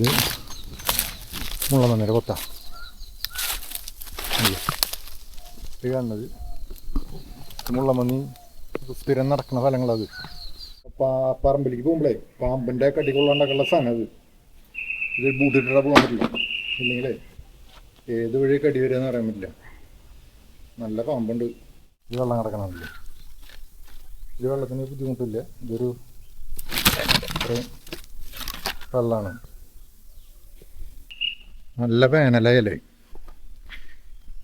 ഇത് മുള്ളമണ്ണിന്റെ കൊത്ത. ഇത് കാണുന്നത് ഇത് മുള്ളമണ്ണി സ്ഥിരം നടക്കുന്ന ഫലങ്ങളത് പറമ്പിലേക്ക് പോകുമ്പോഴേ പാമ്പിന്റെ കടി കൊള്ളാണ്ടൊക്കെയുള്ള സാധനം അത് ഇത് ബൂട്ടിട്ടാ പോകാൻ പറ്റില്ല. ഇല്ലെങ്കിലേ ഏത് വഴി കടി എന്ന് പറയാൻ പറ്റില്ല. നല്ല പാമ്പുണ്ട്. ഇത് വെള്ളം കിടക്കണമല്ലേ ഇത് വെള്ളത്തിന് ബുദ്ധിമുട്ടില്ല. ഇതൊരു വെള്ളമാണ് നല്ല വേനലായാലേ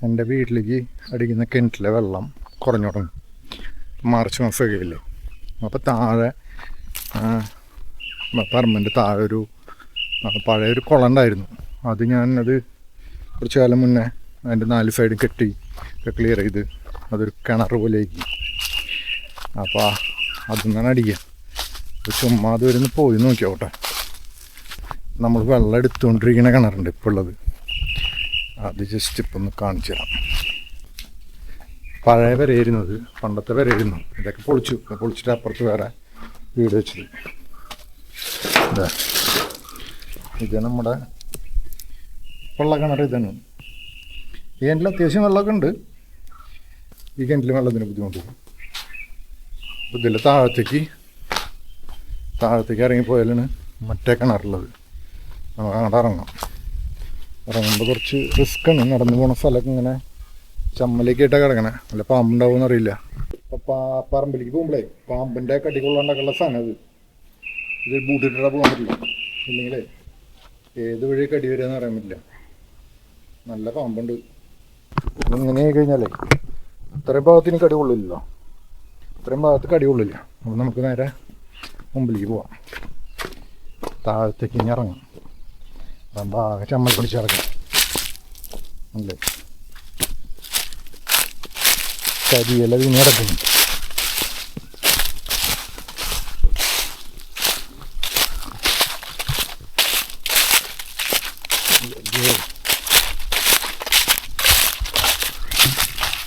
എന്റെ വീട്ടിലേക്ക് അടിക്കുന്ന കിണറ്റിലെ വെള്ളം കുറഞ്ഞു തുടങ്ങും മാർച്ച് മാസമൊക്കെ ഇല്ലേ അപ്പോൾ താഴെ പറമ്പിന്റെ താഴെ ഒരു പഴയ പഴയൊരു കുളം ഉണ്ടായിരുന്നു. അത് ഞാൻ അത് കുറച്ച് കാലം മുന്നേ അതിന്റെ നാല് സൈഡും കെട്ടി ക്ലിയർ ചെയ്ത് അതൊരു കിണർ പോലെ ആക്കി അപ്പോൾ അതിൽ നിന്നാണ് അടിക്കുക. ചുമ്മാ അത് വരുന്ന് പോയി നോക്കിയോട്ടെ നമ്മൾ വെള്ളം എടുത്തുകൊണ്ടിരിക്കുന്ന കിണറുണ്ട് ഇപ്പോൾ ഉള്ളത് അത് ജസ്റ്റ് ഇപ്പം ഒന്ന് കാണിച്ചു തരാം പഴയ വരയിരുന്നത് പണ്ടത്തെ വരയിരുന്നു ഇതൊക്കെ പൊളിച്ചു. പൊളിച്ചിട്ട് അപ്പുറത്ത് വേറെ വീട് വെച്ചത്. ഇതാ. നമ്മുടെ വെള്ള കിണർ ഇതാണ്. ഈ കിണറ്റിൽ അത്യാവശ്യം വെള്ളമൊക്കെ ഉണ്ട്. ഈ കിണറ്റിൽ വെള്ളത്തിന് ബുദ്ധിമുട്ട് ഇതിൽ താഴത്തേക്ക് താഴത്തേക്ക് ഇറങ്ങിപ്പോയാലാണ് മറ്റേ കിണറുള്ളത്. നമുക്ക് അങ്ങോട്ട് ഇറങ്ങാം ഇറങ്ങുമ്പോൾ കുറച്ച് ആണ്. നടന്നു പോണ സ്ഥലമൊക്കെ ഇങ്ങനെ ചമ്മലേക്കായിട്ടാണ് കിടക്കണേ. അല്ല പാമ്പുണ്ടാവുമെന്ന് അറിയില്ല. അപ്പോൾ പറമ്പിലേക്ക് പോകുമ്പോഴേ പാമ്പിന്റെ കടികൊള്ളാണ്ടൊക്കെയുള്ള സാധനം അത്. ഇത് ബൂട്ടിട്ടാ പോകാൻ പറ്റില്ല. ഇല്ലെങ്കിലേ ഏത് വഴി കടി വരികയെന്ന് പറയാൻ പറ്റില്ല. നല്ല പാമ്പുണ്ട്. ഇങ്ങനെ കഴിഞ്ഞാലേ ഇത്രയും ഭാഗത്തിന് കടി കൊള്ളില്ലല്ലോ. ഇത്രയും ഭാഗത്ത് കടി കൊള്ളില്ല. അപ്പോൾ നമുക്ക് നേരെ മുമ്പിലേക്ക് പോവാം. താഴത്തേക്ക് ഇനി ഇറങ്ങാം. അതാകുമ്പോൾ ചമ്മൽ ചമ്മൽ പിടിച്ചിറങ്ങാം അല്ലേ കരിയില വീണ്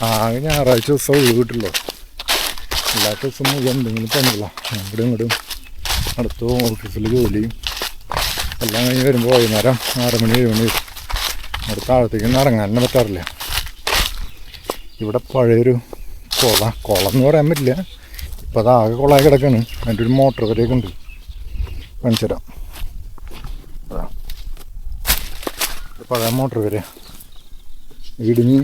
ആകെ ഞായറാഴ്ച ദിവസം ഒഴിവ് കിട്ടുള്ളൂ അല്ലാത്ത ദിവസം മുഴുവൻ എന്തെങ്കിലും പണില്ല ഇവിടെ ഇങ്ങോട്ടും അടുത്ത ഓഫീസിൽ ജോലിയും എല്ലാം കഴിഞ്ഞ് വരുമ്പോൾ വൈകുന്നേരം ആറ് മണി ഏഴ് മണി. താഴത്തേക്ക് ഒന്നും ഇറങ്ങാൻ തന്നെ പറ്റാറില്ല. ഇവിടെ പഴയൊരു കുള കുളം എന്ന് പറയാൻ പറ്റില്ല. ഇപ്പം അത് ആകെ കുളമായി കിടക്കാണ്. അതിന്റെ ഒരു മോട്ടർ വരെയൊക്കെ ഉണ്ട്. കാണിച്ചു പഴയ മോട്ടർ വരെ. ഇടിഞ്ഞ്.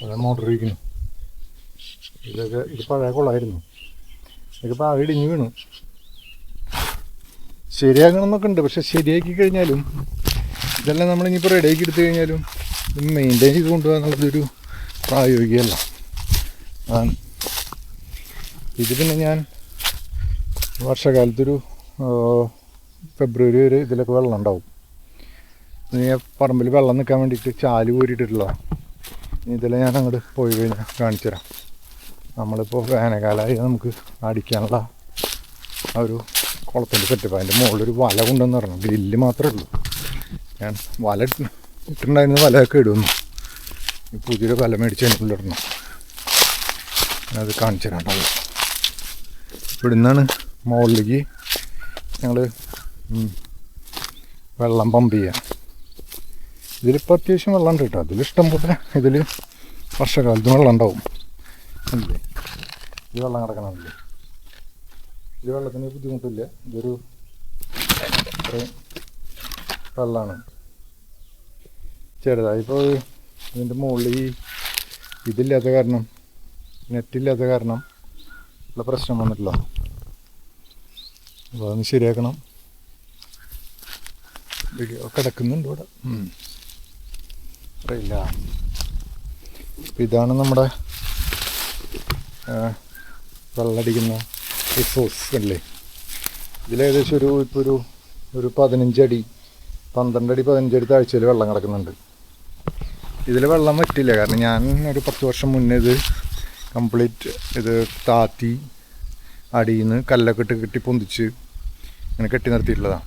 പഴയ മോട്ടർ ഇരിക്കുന്നു. ഇതൊക്കെ ഇത് പഴയ കുളമായിരുന്നു. ഇതൊക്കെ ഇപ്പോൾ ആകെ ഇടിഞ്ഞ് വീണു. ശരിയാക്കണമെന്നൊക്കെ ഉണ്ട്. പക്ഷെ ശരിയാക്കി കഴിഞ്ഞാലും ഇതെല്ലാം നമ്മൾ നമ്മളിനിയിപ്പോൾ റെഡിയാക്കി എടുത്തു കഴിഞ്ഞാലും ഇത് മെയിന്റെയിൻ ചെയ്ത് കൊണ്ടുപോകാൻ പ്രായോഗികല്ല അതാണ്. ഇത് പിന്നെ ഞാൻ വർഷകാലത്തൊരു ഫെബ്രുവരി വരെ ഇതിലൊക്കെ വെള്ളം ഉണ്ടാവും. ഇനി പറമ്പിൽ വെള്ളം നിൽക്കാൻ വേണ്ടിയിട്ട് ചാൽ കോരിയിട്ടിട്ടുള്ളതാണ് ഇതെല്ലാം ഞാൻ അങ്ങോട്ട് പോയി കഴിഞ്ഞാൽ കാണിച്ചു തരാം നമ്മളിപ്പോൾ വേനൽക്കാലമായി നമുക്ക് അടിക്കാനുള്ള ഒരു കുളത്തിന്റെ സെറ്റപ്പ് അതിന്റെ മുകളിലൊരു വല കൊണ്ടെന്ന് പറഞ്ഞു ഗ്രില്ല് മാത്രമേ ഉള്ളൂ. ഞാൻ വല ഇട്ട് ഇട്ടിട്ടുണ്ടായിരുന്ന വലയൊക്കെ ഇടുന്നു. ഈ പുതിയൊരു വല മേടിച്ച് അതിനുള്ളിൽ ഇടണം. അത് കാണിച്ചു തരാണ്ടത് ഇവിടുന്നാണ് മുകളിലേക്ക് ഞങ്ങൾ വെള്ളം പമ്പ് ചെയ്യുക ഇതിലിപ്പോൾ അത്യാവശ്യം വെള്ളം ഉണ്ട് കേട്ടോ. അതിലിഷ്ടം പോലെ ഇതിൽ വർഷകാലത്ത് വെള്ളം ഉണ്ടാവും. അല്ലേ? ഈ വെള്ളം കിടക്കണമല്ലേ ഇത് വെള്ളത്തിന് ബുദ്ധിമുട്ടില്ല. ഇതൊരു ഇത്രയും വെള്ളമാണ് ചെറുതായി ഇപ്പോൾ ഇതിന്റെ മുകളിൽ ഈ ഇതില്ലാത്ത കാരണം നെറ്റില്ലാത്ത കാരണം ഉള്ള പ്രശ്നം വന്നിട്ടില്ല. അപ്പോൾ അതൊന്ന് ശരിയാക്കണം. കിടക്കുന്നുണ്ട് ഇവിടെ. അറിയില്ല. ഇതാണ് നമ്മുടെ വെള്ളടിക്കുന്ന റിസോഴ്സ് അല്ലേ ഇതിലേകദേശം ഒരു ഇപ്പോൾ ഒരു ഒരു പതിനഞ്ചടി പന്ത്രണ്ടടി പതിനഞ്ചടി താഴ്ചയിൽ വെള്ളം കിടക്കുന്നുണ്ട്. ഇതിൽ വെള്ളം പറ്റില്ല കാരണം ഞാൻ ഒരു പത്ത് വർഷം മുന്നേ ഇത് കംപ്ലീറ്റ് ഇത് താത്തി അടിയിൽ നിന്ന് കല്ലൊക്കെ ഇട്ട് കെട്ടി പൊന്തിച്ച് ഇങ്ങനെ കെട്ടി നിർത്തിയിട്ടുള്ളതാണ്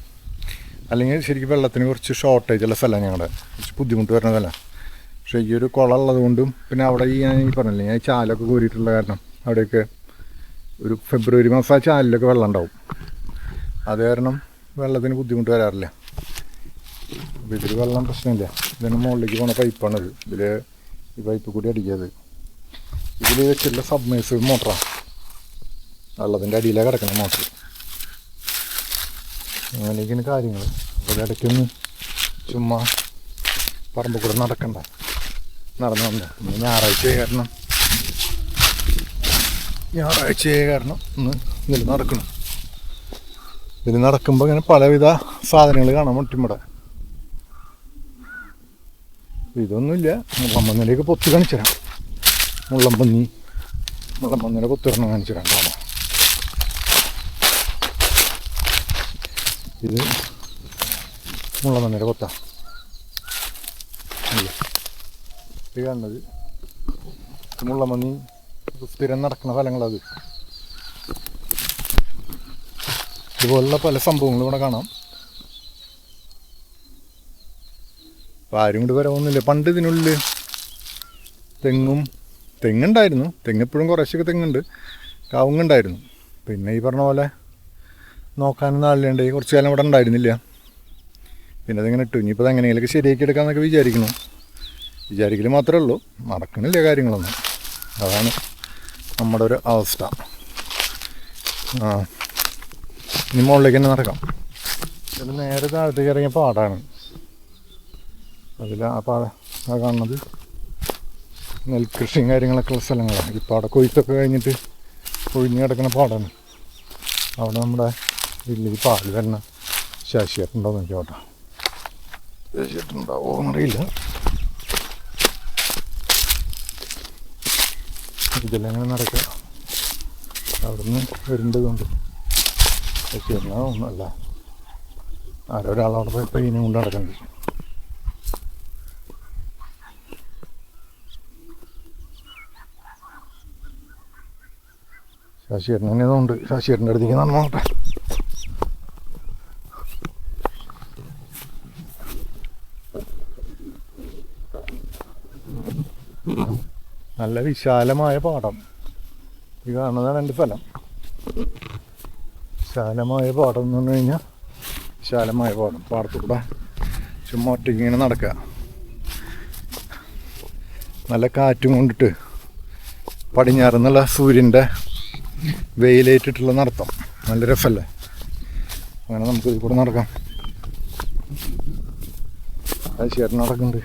അല്ലെങ്കിൽ ശരിക്കും വെള്ളത്തിന് കുറച്ച് ഷോർട്ടേജ് ഉള്ള സ്ഥലമാണ് ഞങ്ങളുടെ കുറച്ച് ബുദ്ധിമുട്ട് വരുന്ന സ്ഥലം. പക്ഷേ ഈ ഒരു കുളം ഉള്ളതുകൊണ്ടും പിന്നെ അവിടെ ഈ ഞാൻ ഈ പറഞ്ഞില്ലേ ഞാൻ ചാലൊക്കെ കോരിയിട്ടുള്ള കാരണം അവിടെയൊക്കെ ഒരു ഫെബ്രുവരി മാസം ആ ചാനലിലൊക്കെ വെള്ളം ഉണ്ടാവും. അത് കാരണം വെള്ളത്തിന് ബുദ്ധിമുട്ട് വരാറില്ല. അപ്പോൾ ഇതിൽ വെള്ളം പ്രശ്നമില്ല. ഇതിന് മുകളിലേക്ക് പോണ പൈപ്പാണിത് ഇതിൽ ഈ പൈപ്പ് കൂടി അടിക്കാത് ഇതിൽ വെച്ചിട്ടുള്ള സബ്മേഴ്സ് മോട്ടറാണ് വെള്ളത്തിന്റെ അടിയിലാണ് കിടക്കുന്ന മോട്ടർ അങ്ങനെയൊക്കെയാണ് കാര്യങ്ങൾ അപ്പോൾ ഇടയ്ക്കൊന്ന് ചുമ്മാ പറമ്പ് കൂടെ നടക്കണ്ട. നടന്നു വന്നു. ഞായറാഴ്ച കാരണം ഞായറാഴ്ച ആയ കാരണം ഒന്ന് ഇതിൽ നടക്കണം. ഇതിൽ നടക്കുമ്പോൾ ഇങ്ങനെ പലവിധ സാധനങ്ങൾ കാണാൻ പറ്റും ഇവിടെ. ഇതൊന്നുമില്ല. മുള്ളമ്പന്നിലേക്ക് പൊത്തി കാണിച്ചു തരാം മുള്ളമ്പന്നി മുള്ളമ്പന്നിനെ കൊത്തിരണം കാണിച്ചു തരാം കാണാം. ഇത് മുള്ളമ്പന്നിയുടെ കൊത്ത ഇത് കാണുന്നത് മുള്ളമ്പന്നി സ്ഥിരം നടക്കുന്ന ഫലങ്ങളത് ഇതുപോലുള്ള പല സംഭവങ്ങളും ഇവിടെ കാണാം. അപ്പം ആരും കൂടി വരവൊന്നുമില്ല. പണ്ട് ഇതിനുള്ളിൽ തെങ്ങും തെങ്ങുണ്ടായിരുന്നു. തെങ്ങെപ്പോഴും കുറേശ്ശൊക്കെ തെങ്ങുണ്ട്. കാവുങ്ങുണ്ടായിരുന്നു. പിന്നെ ഈ പറഞ്ഞ പോലെ നോക്കാനൊന്നും ആളിലുണ്ട് കുറച്ച് കാലം ഇവിടെ ഉണ്ടായിരുന്നില്ല. പിന്നെ അതിങ്ങനെ ഇട്ടു. ഇനിയിപ്പോൾ എങ്ങനെയെങ്കിലൊക്കെ ശരിയാക്കി എടുക്കാമെന്നൊക്കെ വിചാരിക്കുന്നു. വിചാരിക്കൽ മാത്രമേ ഉള്ളൂ. നടക്കണില്ല കാര്യങ്ങളൊന്നും. അതാണ് നമ്മുടെ ഒരു അവസ്ഥ. ആ. ഇനി മുകളിലേക്ക് തന്നെ നടക്കാം. ഇത് നേരെ താഴത്തേക്ക് ഇറങ്ങിയ പാടാണ്. അതിൽ ആ പാട ആ കാണുന്നത് നെൽകൃഷിയും കാര്യങ്ങളൊക്കെ ഉള്ള സ്ഥലങ്ങളാണ്. ഈ പാട കൊയ്ത്തൊക്കെ കഴിഞ്ഞിട്ട് കൊഴിഞ്ഞ് കിടക്കുന്ന പാടാണ്. അവിടെ നമ്മുടെ വലിയ പാൽ തന്നെ ശാശിയായിട്ടുണ്ടോ എന്ന് നോക്കിയോട്ടെ ശാശിയായിട്ടുണ്ടാവോ എന്നറിയില്ല. ഇതെല്ലാം ഇങ്ങനെ നടക്കുക. അവിടുന്ന് വരേണ്ടതുണ്ട് പക്ഷേ എന്നാ ഒന്നുമല്ല ആരോ ഒരാളവിടെ പോയി പയ്യനെ കൊണ്ട് നടക്കുന്നത് ശശിയേട്ടൻ തന്നെ ഉണ്ട് ശശിയേട്ടന്റെ അടുത്തേക്ക് നടന്നോട്ടെ. നല്ല വിശാലമായ പാടം ഈ കാണുന്നതാണ് എന്റെ സ്ഥലം വിശാലമായ പാടം എന്ന് പറഞ്ഞു കഴിഞ്ഞാൽ വിശാലമായ പാടം പാടത്തൂടെ ചുമ്മാ ഒറ്റയ്ക്ക് നടക്കുക. നല്ല കാറ്റും കൊണ്ടിട്ട് നല്ല സൂര്യന്റെ വെയിലേറ്റിട്ടുള്ള നടത്തം. നല്ല രസമല്ലേ? അങ്ങനെ നമുക്ക് ഇതിൽ കൂടെ നടക്കാം. അത് ശരി നടക്കുന്നുണ്ട്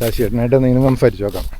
ശശിയേട്ടനായിട്ട് എന്തെങ്കിലും സംസാരിച്ചു നോക്കാം.